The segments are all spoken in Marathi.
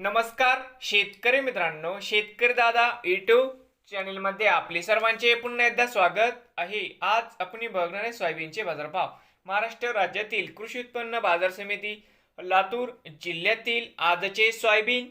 नमस्कार शेतकरी मित्रांनो शेतकरी दादा युट्यूब चॅनलमध्ये आपले सर्वांचे पुन्हा एकदा स्वागत आहे. आज आपण बघणार आहे सोयाबीनचे बाजारभाव. महाराष्ट्र राज्यातील कृषी उत्पन्न बाजार समिती लातूर जिल्ह्यातील आजचे सोयाबीन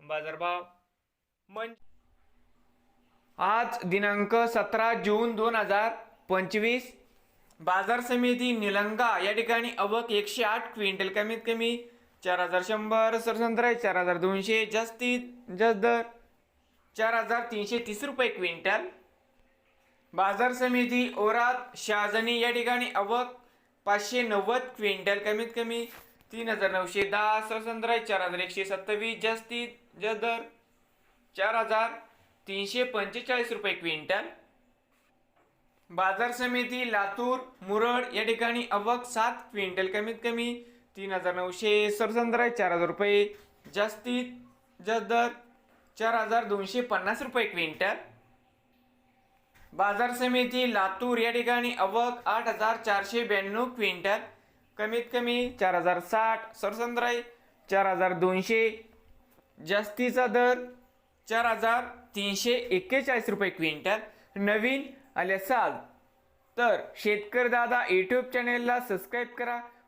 बाजारभाव. म्हणजे आज दिनांक सतरा जून दोन हजार पंचवीस. बाजार समिती निलंगा या ठिकाणी अवक एकशे आठ क्विंटल कमीत कमी चार हजार शंभर सरसंत्र चार हजार दोनशे जास्तीत जास्त दर. चार हजार तीनशे तीस रुपये क्विंटल. बाजार समिती ओरात शहाजनी या ठिकाणी अवक पाचशे नव्वद क्विंटल कमीत कमी. तीन हजार नऊशे दहा सरसंत्र चार हजार एकशे सत्तावीस जास्तीत जास्त दर. चार हजार तीनशे पंचेचाळीस रुपये क्विंटल. बाजार समिती लातूर मुरड या ठिकाणी अवक सात क्विंटल कमीत कमी. तीन हजार नऊशे सरसंत्र आहे चार हजार रुपये. जास्तीत जास्त दर चार हजार दोनशे पन्नास रुपये क्विंटल. बाजार समिती लातूर या ठिकाणी अवक आठ हजार चारशे ब्याण्णव क्विंटल. कमीत कमी चार हजार साठ सरसंत्र चार हजार दोनशे. जास्तीचा दर चार हजार तीनशे एक्केचाळीस रुपये क्विंटल. नवीन आले असाल तर शेतकरी दादा यूट्यूब चॅनेलला सबस्क्राईब करा.